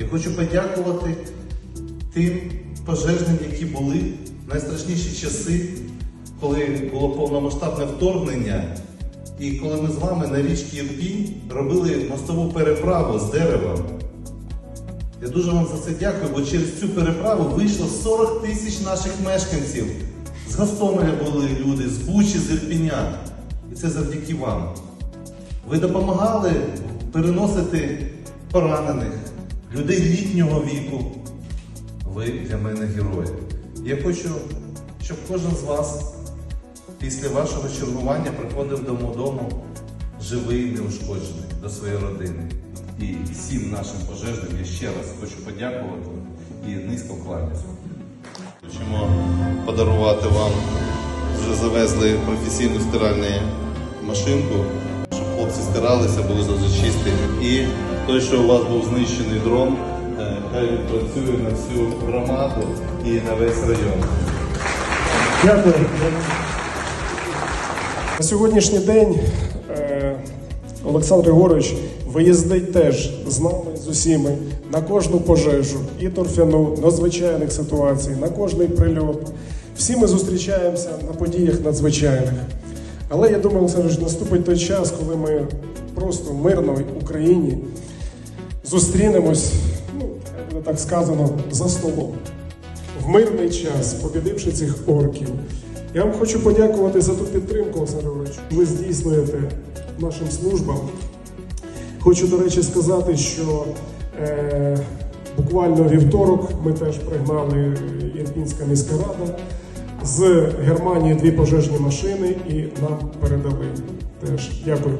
Я хочу подякувати тим пожежним, які були в найстрашніші часи, коли було повномасштабне вторгнення, і коли ми з вами на річці Ірпінь робили мостову переправу з дерева. Я дуже вам за це дякую, бо через цю переправу вийшло 40 тисяч наших мешканців. З Гостомеля були люди, з Бучі, з Ірпіня. І це завдяки вам. Ви допомагали переносити поранених, людей літнього віку. Ви для мене герої. Я хочу, щоб кожен з вас після вашого чергування приходив додому живий, неушкоджений до своєї родини. І всім нашим пожежним я ще раз хочу подякувати і низько кланяюся. Хочемо подарувати вам. Вже завезли професійну стиральну машинку, хлопці стиралися, були дуже чисті. І той, що у вас був знищений дрон, е, хай він працює на всю громаду і на весь район. Дякую. На сьогоднішній день е, Олександр Григорович виїздить теж з нами, з усіми, на кожну пожежу, і торфяну, надзвичайних ситуацій, на кожний прильот. Всі ми зустрічаємося на подіях надзвичайних. Але я думаю, Олександр, наступить той час, коли ми просто в мирній Україні зустрінемось, ну, як так сказано, за столом в мирний час, побідивши цих орків. Я вам хочу подякувати за ту підтримку, Олександр ви здійснюєте нашим службам. Хочу, до речі, сказати, що е, буквально вівторок ми теж пригнали Ірпінська міська рада з Германії дві пожежні машини і нам передали теж. Дякую.